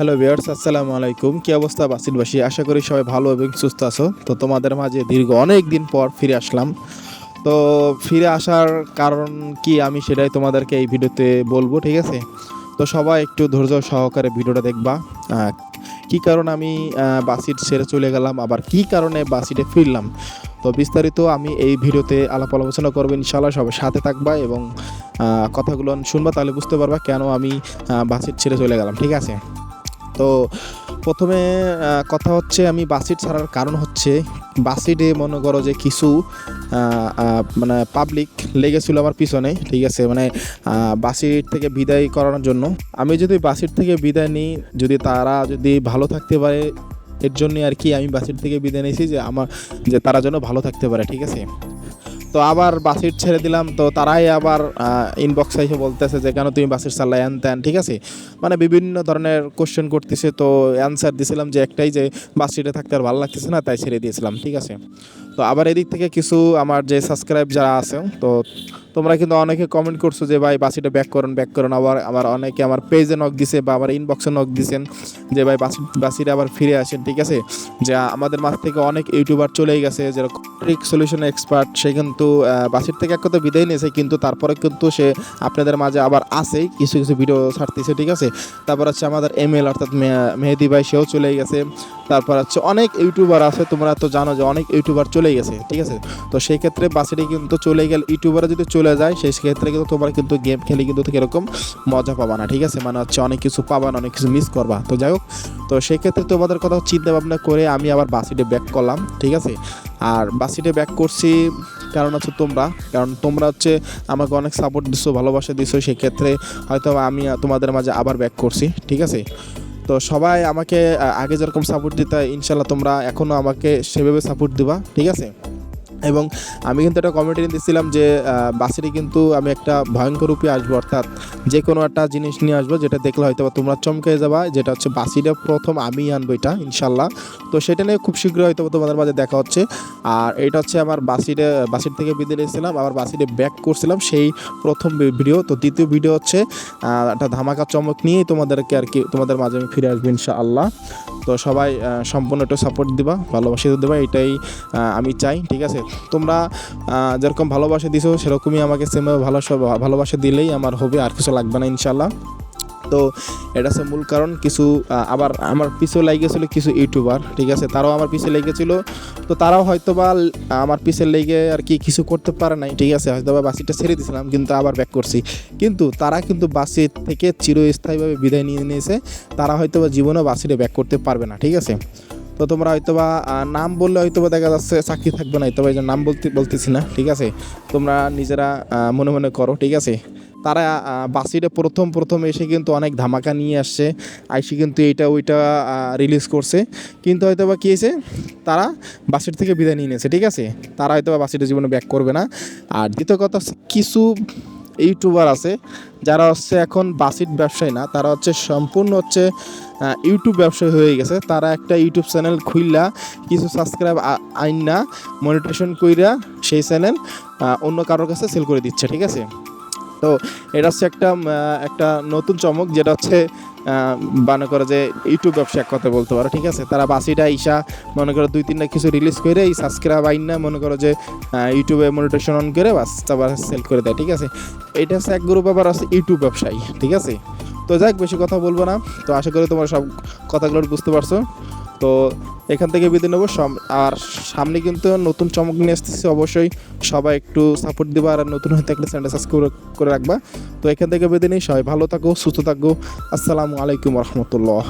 Hello viewers আসসালামু আলাইকুম। কি অবস্থা বাসিরবাসী আশা করি সবাই ভালো এবং সুস্থ আছো। তো তোমাদের মাঝে দীর্ঘ অনেক দিন পর ফিরে আসলাম। তো ফিরে আসার কারণ কি আমি সেটাই তোমাদেরকে এই ভিডিওতে বলব, ঠিক আছে? তো সবাই একটু ধৈর্য সহকারে ভিডিওটা দেখবা। কি কারণ আমি বাসিট ছেড়ে চলে গেলাম, আবার কি কারণে বাসিটে ফিরলাম? তো বিস্তারিত আমি এই ভিডিওতে আলাপ আলোচনা করব ইনশাল্লাহ সবাই সাথে থাকবা এবং কথাগুলো শুনবা, তাহলে বুঝতে পারবা কেন আমি বাসিট ছেড়ে চলে গেলাম, ঠিক আছে? তো প্রথমে কথা হচ্ছে আমি বাসিট ছাড়ার কারণ হচ্ছে, বাসিটে মনে করো যে কিছু মানে পাবলিক লেগেছিল আমার পিছনে, ঠিক আছে? মানে বাসিট থেকে বিদায় করানোর জন্য। আমি যদি বাসিট থেকে বিদায় নিই, যদি তারা যদি ভালো থাকতে পারে, এর জন্য আর কি আমি বাসিট থেকে বিদায় নিয়েছি যে আমার, যে তারা যেন ভালো থাকতে পারে, ঠিক আছে? তো আবার বাসির ছেড়ে দিলাম, তো তারাই আবার ইনবক্সে এসে বলতেছে যে, কেন তুমি বাসির চাল্লাই এন ত্যান ঠিক আছে? মানে বিভিন্ন ধরনের কোশ্চেন করতেছে, তো অ্যান্সার দিয়েছিলাম যে একটাই যে, বাসিটা থাকতে আর ভালো লাগতেছে না, তাই ছেড়ে দিয়েছিলাম, ঠিক আছে? তো আবার এদিক থেকে কিছু আমার যে সাবস্ক্রাইব যারা আছে তো তোমরা কিন্তু অনেকে কমেন্ট করছ যে, ভাই বাসিটা ব্যাক করুন ব্যাক করুন। আবার আবার অনেকে আমার পেজে নক দিছে বা আমার ইনবক্সে নক দিছেন যে, ভাই বাসি বাসিটা আবার ফিরে আসেন। ঠিক আছে? যে আমাদের মাঝ থেকে অনেক ইউটিউবার চলেই গেছে, যেরকম ট্রিক সলিউশন এক্সপার্ট সে কিন্তু বাসির থেকে এক কথা বিদায় নিয়েছে, কিন্তু তারপরে কিন্তু সে আপনাদের মাঝে আবার আসেই কিছু কিছু ভিডিও ছাড়তেছে, ঠিক আছে? তারপর হচ্ছে আমাদের এম এল অর্থাৎ মেহেদি ভাই, সেও চলে গেছে। তারপর হচ্ছে অনেক ইউটিউবার আছে, তোমরা তো জানো যে অনেক ইউটিউবার চলে গেছে, ঠিক আছে? তো সেই ক্ষেত্রে বাসিটি কিন্তু চলে গেলে ইউটিউবারে যদি চলে যায়, সেই ক্ষেত্রে কিন্তু তোমরা কিন্তু গেম খেলে কিন্তু এরকম মজা পাবা না, ঠিক আছে? মানে হচ্ছে অনেক কিছু পাবা না, অনেক কিছু মিস করবা। তো যাই হোক, তো সেই ক্ষেত্রে তোমাদের কথা চিন্তা ভাবনা করে আমি আবার বাসিটে ব্যাক করলাম, ঠিক আছে? আর বাসিটে ব্যাক করছি কারণ হচ্ছে তোমরা, কারণ তোমরা হচ্ছে আমাকে অনেক সাপোর্ট দিছো, ভালোবাসা দিছো, সেক্ষেত্রে হয়তো আমি তোমাদের মাঝে আবার ব্যাক করছি, ঠিক আছে? তো সবাই আমাকে আগে যেরকম সাপোর্ট দিতে ইনশাল্লাহ তোমরা এখনও আমাকে সেভাবে সাপোর্ট দিবা, ঠিক আছে? এবং আমি কিন্তু একটা কমেন্টে দিচ্ছিলাম যে বাসিরে কিন্তু আমি একটা ভয়ঙ্কর রূপে আসব, অর্থাৎ যে কোনো একটা জিনিস নিয়ে আসব যেটা দেখলে হয়তো বা তোমরা চমকে যাবা, যেটা হচ্ছে বাসিটা প্রথম আমি আনব এটা ইনশাল্লাহ তো সেটা নিয়ে খুব শীঘ্রই হয়তো তোমাদের মাঝে দেখা হচ্ছে। আর এটা হচ্ছে আমার বাসিরে বাসির থেকে বিদায় নিয়েছিলাম, আবার বাসিরে ব্যাক করছিলাম সেই প্রথম ভিডিও তো দ্বিতীয় ভিডিও হচ্ছে একটা ধামাকা চমক নিয়েই তোমাদেরকে আর কি, তোমাদের মাঝে আমি ফিরে আসব, ইনশাআল্লাহ। তো সবাই সম্পূর্ণ একটু সাপোর্ট দিবা, ভালোবাসা দেবা, এটাই আমি চাই, ঠিক আছে? তোমরা যেরকম ভালোবাসা দিছো, সেরকমই আমাকে সেমভাবে ভালো ভালোবাসা দিলেই আমার হবে, আর কিছু লাগবে না ইনশাল্লাহ তো এটা হচ্ছে মূল কারণ। কিছু আবার আমার পিছু লেগেছিলো কিছু ইউটিউবার ঠিক আছে? তারাও আমার পিছে লেগেছিলো তো তারাও হয়তো বা আমার পিছে লেগে আর কি কিছু করতে পারে নাই, ঠিক আছে? হয়তো বা বাসিটা ছেড়ে দিয়েছিলাম, কিন্তু আবার ব্যাক করছি। কিন্তু তারা কিন্তু বাসি থেকে চিরস্থায়ীভাবে বিদায় নিয়ে নিয়েছে। তারা হয়তো বা জীবনেও বাসিটা ব্যাক করতে পারবে না, ঠিক আছে? তো তোমরা হয়তো বা নাম বললে হয়তো বা দেখা যাচ্ছে চাকরি থাকবে না হয়তো বা নাম বলতে, বলতেছি না, ঠিক আছে? তোমরা নিজেরা মনে মনে করো, ঠিক আছে? তারা বাসিটা প্রথম প্রথম এসে কিন্তু অনেক ধামাকা নিয়ে আসছে। আইসি কিন্তু এইটা, ওইটা রিলিজ করছে। কিন্তু হয়তো বা কী হয়েছে? তারা বাসির থেকে বিদায় নিয়ে নিয়েছে, ঠিক আছে? তারা হয়তো বা বাসিটা জীবনে ব্যাক করবে না। আর দ্বিতীয় কথা কিছু ইউটিউবার আছে, যারা হচ্ছে এখন বাসিট ব্যবসায়ী না, তারা হচ্ছে সম্পূর্ণ হচ্ছে ইউটিউব ব্যবসায়ী হয়ে গেছে। তারা একটা ইউটিউব চ্যানেল খুললা কিছু সাবস্ক্রাইব আইন না মনিটেশন কইরা সেই চ্যানেল অন্য কারোর কাছে সেল করে দিচ্ছে, ঠিক আছে? তো এটা হচ্ছে একটা একটা নতুন চমক, যেটা হচ্ছে মনে করে যে ইউটিউব ব্যবসা এক কথা বলতে পারো, ঠিক আছে? তারা বাসিটা ইসা মনে করো দুই তিনটা কিছু রিলিজ করে এই সাবস্ক্রাইব আইন না, মনে করো যে ইউটিউবে মনিটেশন অন করে বাস, তারপর সেল করে দেয়, ঠিক আছে? এটা হচ্ছে এক গ্রুপ আবার আছে ইউটিউব ব্যবসায়ী, ঠিক আছে? তো যাক বেশি কথা বলব না। তো আশা করি তোমার সব কথাগুলো বুঝতে পারছ। তো এখান থেকে বিদায় নেব। আর সামনে কিন্তু নতুন চমক নিয়ে আসতেছি। অবশ্যই সবাই একটু সাপোর্ট দিবা আর নতুন হয়ে থাকলে চ্যানেলটা সাবস্ক্রাইব করে রাখবা। তো এখান থেকে বিদায় নিই। সবাই ভালো থাকো, সুস্থ থাকো। আসসালামু আলাইকুম রহমতুল্লাহ।